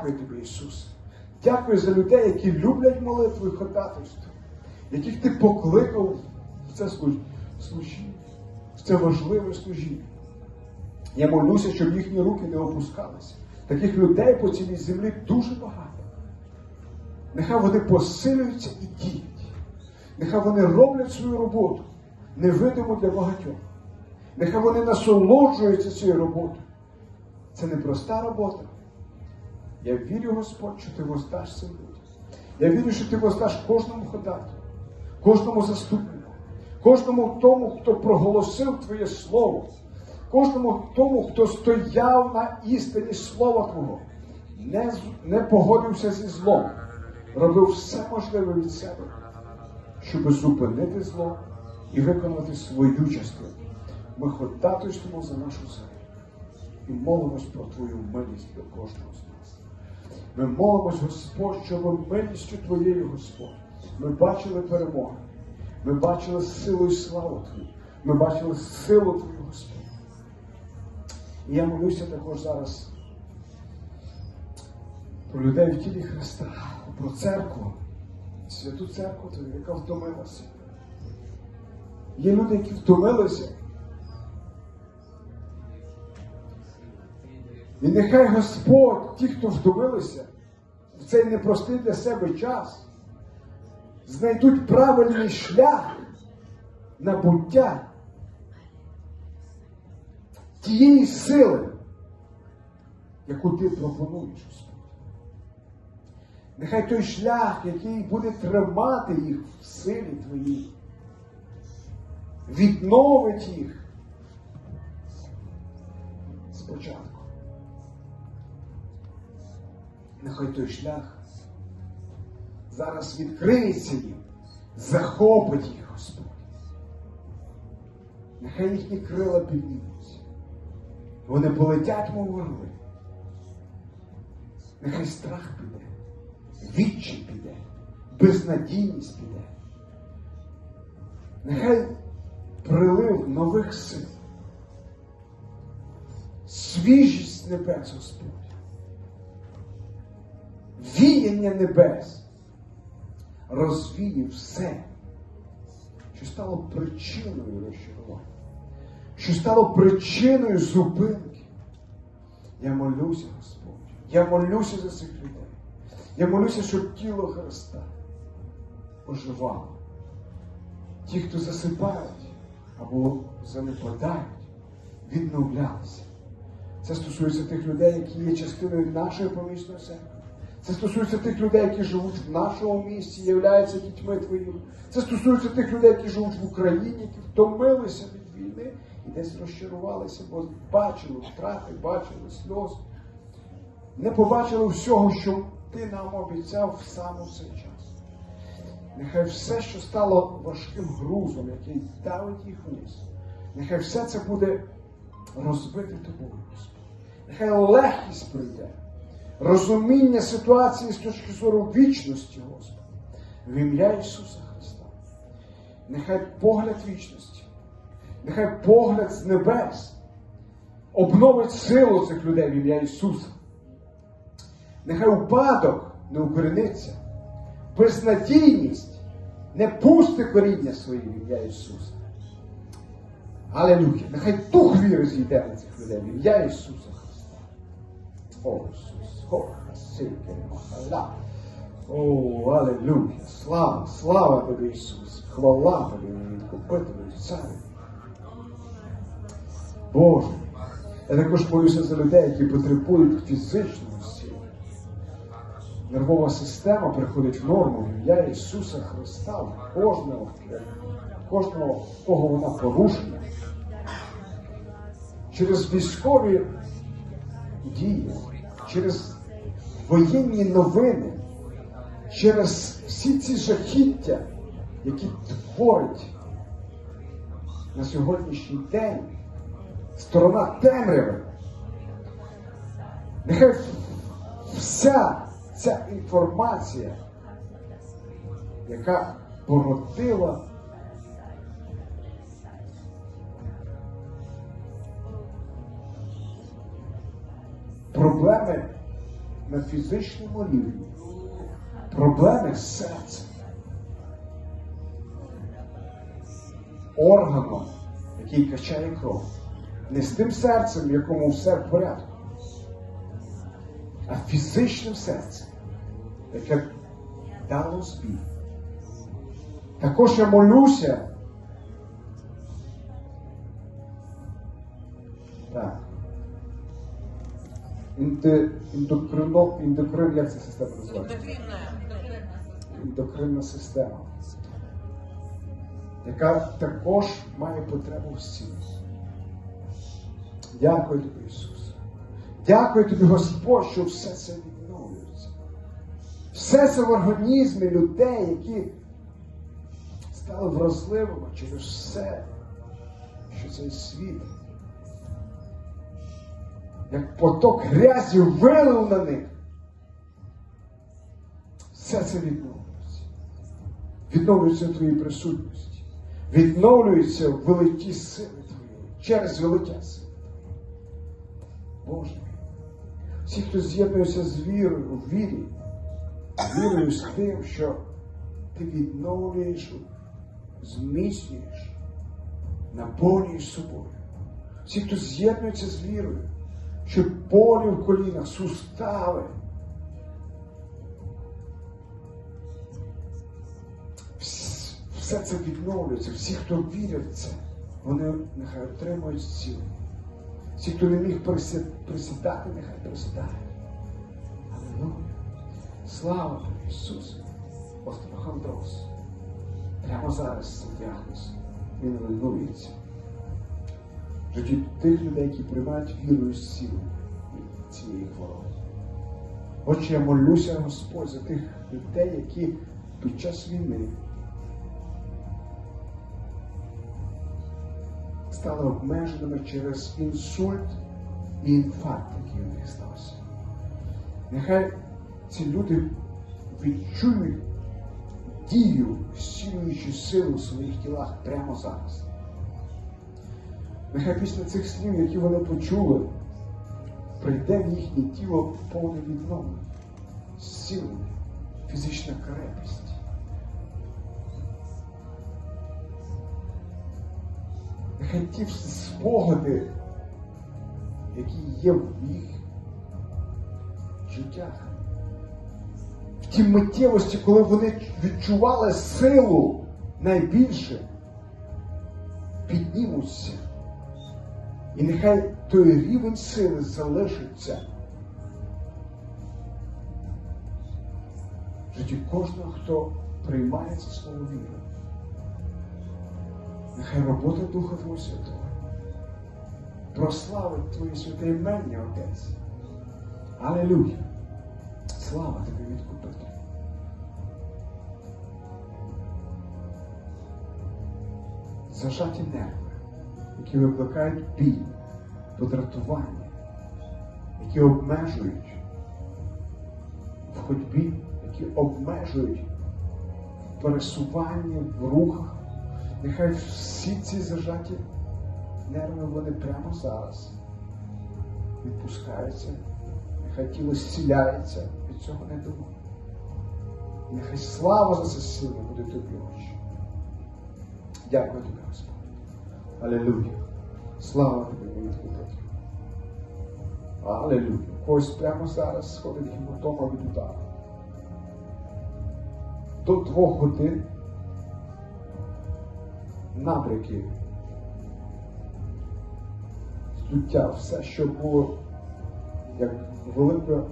Дякую тобі, Ісус. Дякую за людей, які люблять молитву і ходатайство, яких ти покликав в це служ- служіння, в це важливе служіння. Я молюся, щоб їхні руки не опускалися. Таких людей по цілій землі дуже багато. Нехай вони посилюються і діють. Нехай вони роблять свою роботу, невидиму для багатьох. Нехай вони насолоджуються цією роботою. Це не проста робота. Я вірю, Господь, що ти воздаш цим людям. Я вірю, що ти воздаш кожному ходату, кожному заступнику, кожному тому, хто проголосив Твоє Слово, кожному тому, хто стояв на істині Слова Твого, не, не погодився зі злом, робив все можливе від себе, щоб зупинити зло і виконати свою частину. Ми ходатайствуємо за нашу землю і молимось про Твою милість для кожного. Ми молимось, Господь, щоб милістю Твоєю, Господь, ми бачили перемоги, ми бачили силу і славу Твою, ми бачили силу Твою, Господь. І я молюся також зараз про людей в тілі Христа, про церкву, святу церкву Твою, яка втомилася. Є люди, які втомилися. І нехай Господь, ті, хто втомилися в цей непростий для себе час, знайдуть правильний шлях набуття тієї сили, яку ти пропонуєш, Господь. Нехай той шлях, який буде тримати їх в силі твоїй, відновить їх спочатку. Нехай той шлях зараз відкриється їм, захопить їх Господь. Нехай їхні крила піднімуться. Вони полетять, мов орли. Нехай страх піде, відчай піде, безнадійність піде. Нехай прилив нових сил, свіжість небес, Господь віяння небес розвіє все, що стало причиною розчарування, що стало причиною зупинки. Я молюся, Господь, я молюся за цих людей. Я молюся, щоб тіло Христа оживало. Ті, хто засипають або занепадають, відновлялися. Це стосується тих людей, які є частиною нашої помісної церкви. Це стосується тих людей, які живуть в нашому місті, являються дітьми твоїми. Це стосується тих людей, які живуть в Україні, які втомилися від війни і десь розчарувалися, бо бачили втрати, бачили сльози. Не побачили всього, що ти нам обіцяв саме в цей час. Нехай все, що стало важким грузом, який давить їх вниз, нехай все це буде розбите тобою, Господи. Нехай легкість прийде, розуміння ситуації з точки зору вічності, Господи, в ім'я Ісуса Христа. Нехай погляд вічності, нехай погляд з небес обновить силу цих людей в ім'я Ісуса. Нехай упадок не укорениться, безнадійність не пусти коріння своє в ім'я Ісуса. Алелуя! Нехай дух віри зійде на цих людей в ім'я Ісуса Ісус, Хора, сильки, махала. О, алелуя! Слава, слава тобі, Ісус! Хвала тобі, відкупителю, царю. Боже, я також молюся за людей, які потребують фізичного зцілення. Нервова система приходить в норму в ім'я Ісуса Христа, кожного, кожного, кого вона порушена. Через військові дії, через воєнні новини, через всі ці жахіття, які творить на сьогоднішній день сторона темряви. Нехай вся ця інформація, яка породила проблеми на фізичному рівні проблеми з серцем. Органом, який качає кров. Не з тим серцем, якому все в порядку, а фізичним серцем, яке дало збій. Також я молюся. Індокрино, індокрин, як ця система називається? Ендокринна система, яка також має потребу в зціленні. Дякую тобі, Ісус. Дякую тобі, Господь, що все це відновлюється. Все це в організмі людей, які стали вразливими через все, що цей світ. Як поток грязі вилив на них. Все це відновлюється. Відновлюється в твоїй присутності. Відновлюється в великі сили твої, через велике сили. Боже. Всі, хто з'єднується з вірою, в вірі, вірою з тим, що ти відновлюєш, зміцнюєш, наповнюєш собою. Всі, хто з'єднується з вірою, що болі в колінах, сустави. Все це відновлюється. Всі, хто вірять в це, вони нехай отримують зцілення. Всі, хто не міг присідати, нехай присідає. Аллилуйя. Слава тобі, Ісус. Острохондрос. Прямо зараз цей діагноз. Він руйнується. В житті тих людей, які приймають вірою силу від цієї хвороби. Отже, я молюся, Господь, за тих людей, які під час війни стали обмеженими через інсульт і інфаркт, який у них стався. Нехай ці люди відчують дію зцілюючу силу в своїх тілах прямо зараз. Нехай після цих слів, які вони почули, прийде в їхнє тіло повне відновлення, зцілення, фізична крепість. Нехай ті всі спогади, які є в їх життях, в тій миттєвості, коли вони відчували силу найбільше, піднімуться. І нехай той рівень сили залишиться в житті кожного, хто приймає це слово віри. Нехай робота Духа Твого Святого прославить Твоє святе імення, Отець. Алелуя! Слава тобі відкупителю! Зажаті нерви, які викликають біль, подратування, які обмежують в ходьбі, які обмежують в пересуванні в рухах. Нехай всі ці зажаті нерви вони прямо зараз відпускаються, нехай тіло зціляється від цього не думаю. Нехай слава за це сильно буде тобі очі. Дякую тобі, Господь. Аллилуйя. Слава тобі, мій відкупитель. Аллилуйя. Когось прямо зараз сходить гіпотома від удару. До двох годин набряки, здуття, все, що було як велика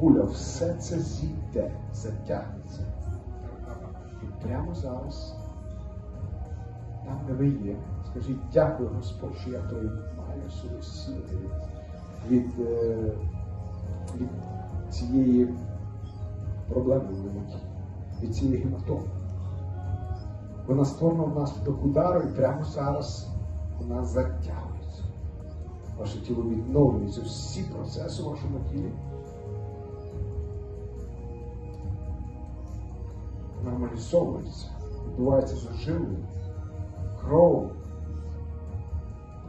куля, все це зійде, затягнеться. І прямо зараз, там, де ви є, скажіть дякую, Господь, що я приймаю свою силу від, від, е, цієї проблеми в моєму від цієї гематоми. Вона створена внаслідок удару і прямо зараз вона затягується. Ваше тіло відновлюється, всі процеси в вашому тілі нормалізовуються, відбувається заживлення, кров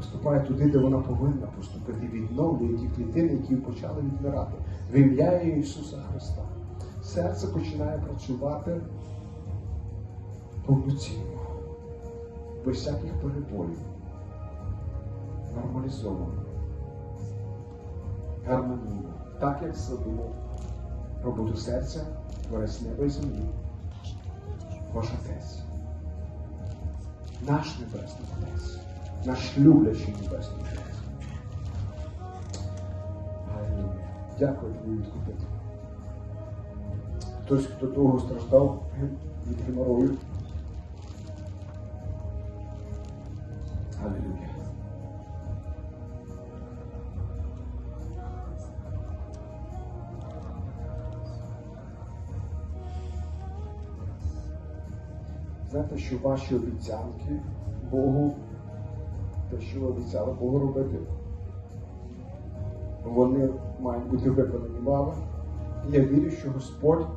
поступає туди, де вона повинна поступити, відновлює ті клітини, які почали відмирати. В ім'я Ісуса Христа. Серце починає працювати повноцінно, без всяких перебоїв, нормалізовано, гармонійно, так як задумав роботу серця, творець неба і землі, ваш Отець, наш Небесний Отець, наш люблячий Небесний Отець. Дякую тобі відкупити. Хтось, хто довго страждав від геморою. Алілуя. Знаєте, що ваші обіцянки Богу, те, що обіцяли Богу робити, вони мають бути виконані вами. І я вірю, що Господь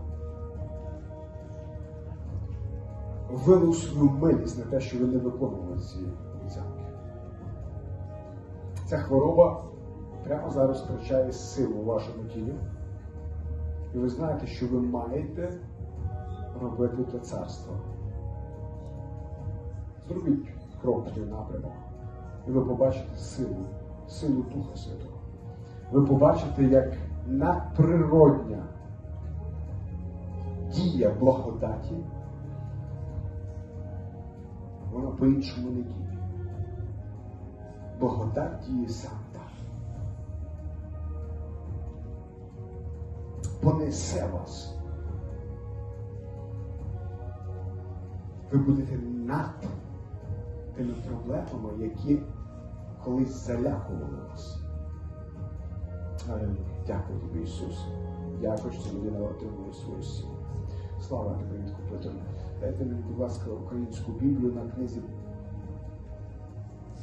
вилив свою милість на те, що ви не виконували ці обіцянки. Ця хвороба прямо зараз втрачає силу у вашому тілі. І ви знаєте, що ви маєте робити для царства. Зробіть крок в той напрямок, і ви побачите силу, силу Духа Святого. Ви побачите, як надприродня дія благодаті, вона по-іншому не діє. Благодать діє сам так. Понесе вас. Ви будете над тими проблемами, які колись залякували вас. Дякую тобі, Ісус. Дякую, що людина отримує свою силу. Слава тобі, відкупителю. Дайте мені, будь ласка, українську Біблію на книзі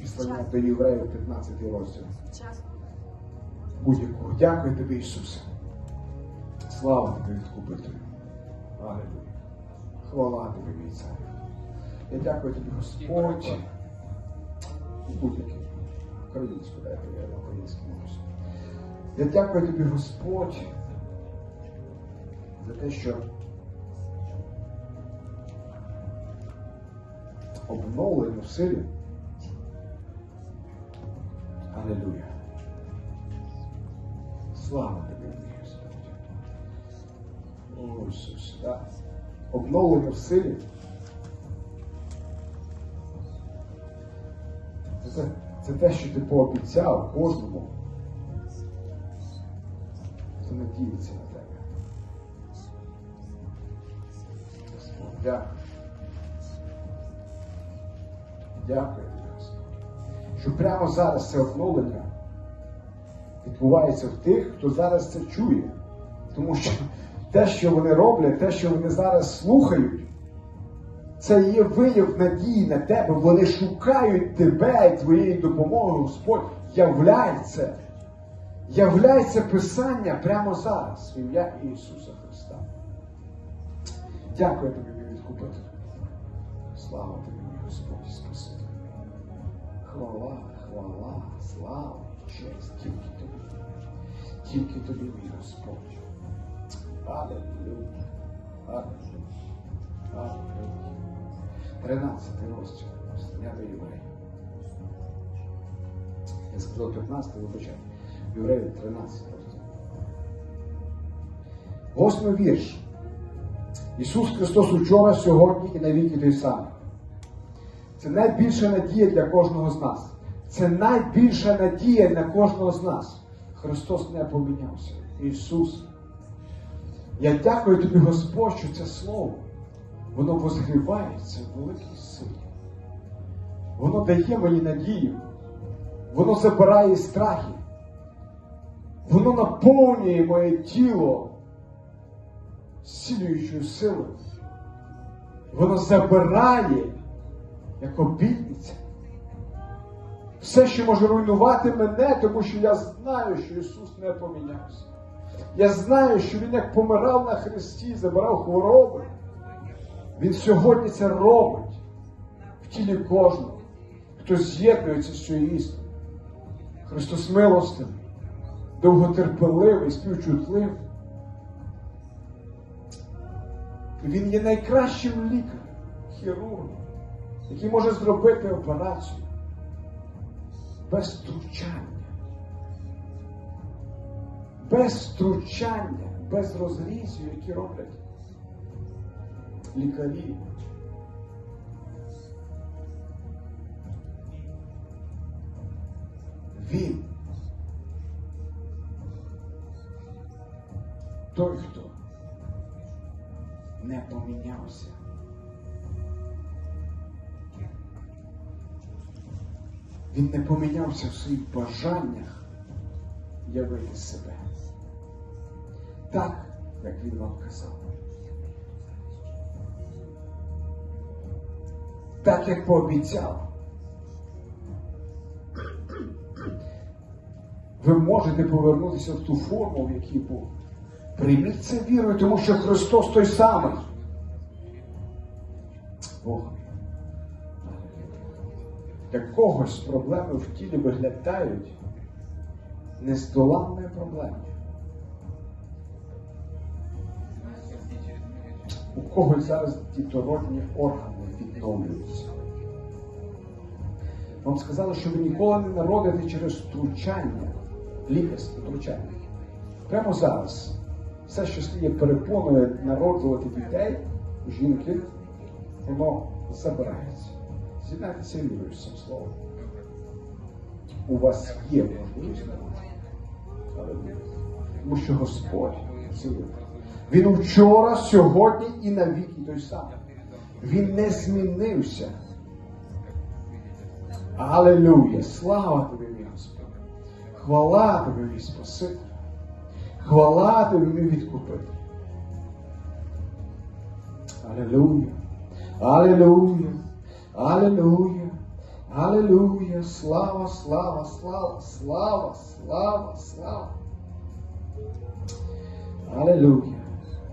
Післання до євреїв, 15 розділ. Будь-якого. Дякую тобі, Ісусе. Слава тобі, відкупителю. Алілуя. Хвала тобі, мій цар. Я дякую тобі, Господь. Будь-який. Українську, дайте я на українській мові. Я дякую тобі, Господь, за те, що обновлено в силі. Алілуя. Слава тобі, Господь. О, Ісус, да. Обновлення в силі. Це, те, що ти пообіцяв кожному, хто надіється на тебе. Господь, дякую. Дякую, тобі, Господь. Що прямо зараз це обновлення відбувається в тих, хто зараз це чує. Тому що те, що вони роблять, те, що вони зараз слухають, це є вияв надії на тебе. Вони шукають тебе і твоєї допомоги, Господь. Являй це Писання прямо зараз в ім'я Ісуса Христа. Дякую тобі, мій відкупитель. Слава тобі, мій Господь, і Спаситель. Хвала, хвала, слава, честь тільки тобі. Тільки тобі, мій Господь. Аллилуйя. Аллилуйя. Аллилуйя. 13 розділ. Послання до євреїв. Я сказав 15, вибачаю. Євреїв 13 розділ. Восьмий вірш. Ісус Христос учора, сьогодні і навіки той самий. Це найбільша надія для кожного з нас. Це найбільша надія для кожного з нас. Христос не помінявся. Ісус. Я дякую тобі, Господь, що це слово, воно возгрівається в великій силі. Воно дає мені надію. Воно забирає страхи. Воно наповнює моє тіло зцілюючою силою. Воно забирає, як обітниця. Все, що може руйнувати мене, тому що я знаю, що Ісус не помінявся. Я знаю, що Він як помирав на Христі, забирав хвороби. Він сьогодні це робить в тілі кожного, хто з'єднується з цією істиною. Христос милостивий, довготерпеливий, співчутливий. Він є найкращим лікарем, хірургом, який може зробити операцію без втручання. Без втручання, без розрізів, які роблять лікарі. Він той, хто не помінявся. Він не помінявся в своїх бажаннях явити себе. Так, як він вам казав. Так, як пообіцяв. Ви можете повернутися в ту форму, в якій був. Прийміть це вірою, тому що Христос той самий. Бог. Для когось проблеми в тілі виглядають нездоланною проблемою. У когось зараз дітородні органи відновлюються. Вам сказали, що ви ніколи не народите через втручання, лікарське втручання. Прямо зараз все, що стає перепоною народжувати дітей, жінки, воно забирається. З'єднайтеся вірою з цим словом. У вас є можливість народити. Тому що Господь цілує. Він вчора, сьогодні і навіки той самий. Він не змінився. Алелуя! Слава тобі, мій Господь! Хвала тобі, мій Спаситель! Хвала тобі, мій відкупитель! Алелуя! Алелуя! Алелуя! Алелуя! Слава, слава, слава, слава, слава, слава! Алелуя!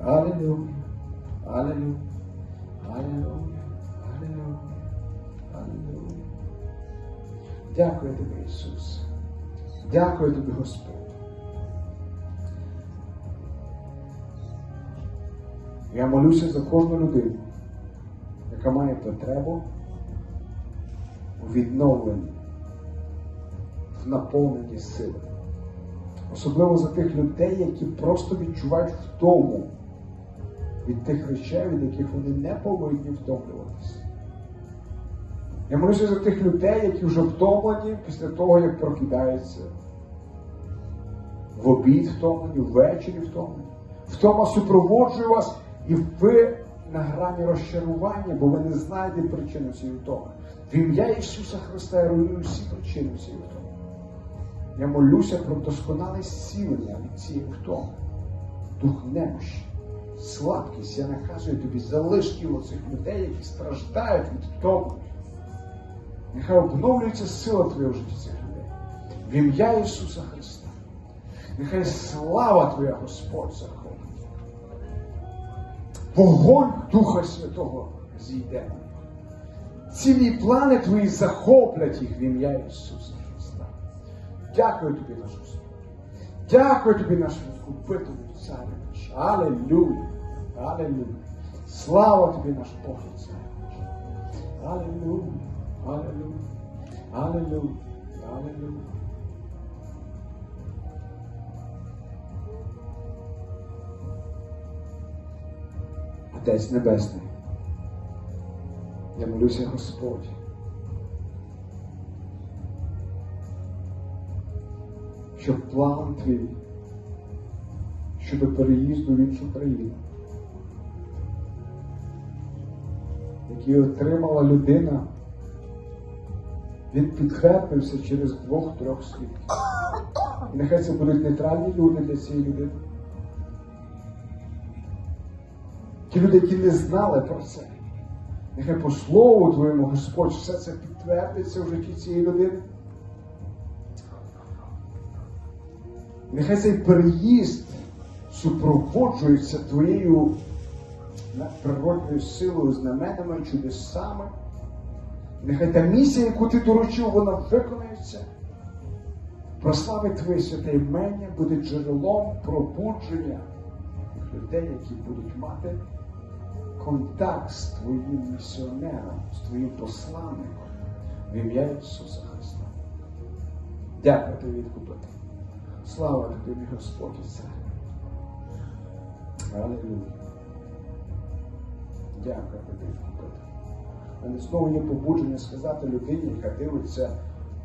Алелуя! Алелуя! Алелуя! Алелуя! Алелуя! Дякую тобі, Ісус. Дякую тобі, Господь. Я молюся за кожну людину, яка має потребу у відновленні, в наповненні сили. Особливо за тих людей, які просто відчувають втому від тих речей, від яких вони не повинні втомлюватися. Я молюся за тих людей, які вже втомлені після того, як прокидаються. В обід втомлені, ввечері втомлені. Втома супроводжує вас, і ви на грані розчарування, бо ви не знаєте причину цієї втоми. В ім'я Ісуса Христа я руйную всі причини цієї втоми. Я молюся про досконале зцілення від цієї втоми. Дух немощі, слабкість, я наказую тобі, залиш тіло цих людей, які страждають від втоми. Нехай обновлюється сила Твоя в житті цих людей. В ім'я Ісуса Христа. Нехай слава Твоя Господь захопить. Вогонь Духа Святого зійде. Цілі плани Твої захоплять їх в ім'я Ісуса Христа. Дякую тобі, наш Господь. Дякую тобі, наш відкупителю, царю Алелюя. Алелюя. Слава тобі, наш наш. Алелюя. Алелуя. Алелуя. Алелуя. Отець Небесний, я молюся, Господь. Щоб план твій щодо переїзду в іншу країну, який отримала людина, він підтвердився через двох-трьох свідків. І нехай це будуть нейтральні люди для цієї людини. Ті люди, які не знали про це. Нехай по слову Твоєму Господь все це підтвердиться в житті цієї людини. Нехай цей переїзд супроводжується Твоєю природною силою, знаменами, чудесами. Нехай та місія, яку ти доручив, вона виконається. прославить Твоє святе імення, буде джерелом пробудження людей, які будуть мати контакт з Твоїм місіонером, з Твоїм посланником в ім'я Ісуса Христа. Дякую тобі, відкупити. Слава тобі, Господь і Цар. Аллилуйя. Дякую тобі, мене знову є побудження сказати людині, яка дивиться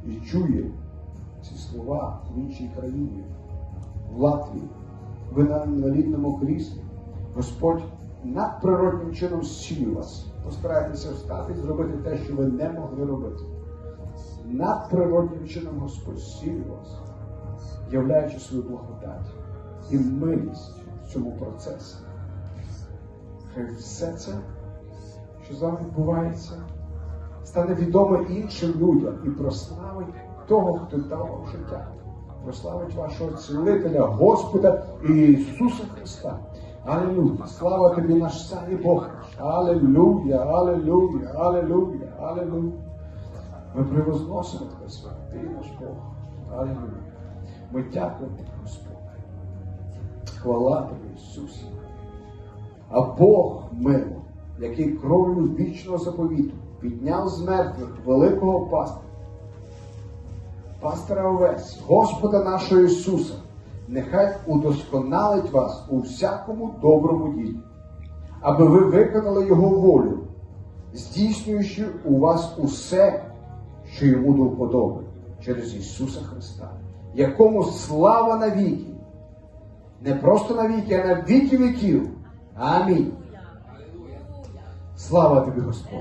і чує ці слова в іншій країні, в Латвії, ви на інвалідному кріслі. Господь надприродним чином сів вас. Постарайтеся встати і зробити те, що ви не могли робити. Надприродним чином Господь сів вас, являючи свою благодать і милість цьому процесі. Хай все це, що з вами відбувається, стане відомо іншим людям і прославить того, хто дав вам життя. Прославить вашого цілителя, Господа Ісуса Христа. Алілуя! Слава тобі, наш і Бог наш! Алілуя! Алілуя! Алілуя! Алілуя! Ми превозносимо тебе, святий наш Бог. Алілуя! Ми дякуємо Господь. Хвала тобі, Ісусі. А Бог мило, який кров'ю вічного заповіту підняв з мертвих великого пастора, пастора овець, Господа нашого Ісуса, нехай удосконалить вас у всякому доброму ділі, аби ви виконали Його волю, здійснюючи у вас усе, що йому до вподоби, через Ісуса Христа, якому слава навіки, не просто на віки, а на віки віків. Амінь. Слава тобі, Господь.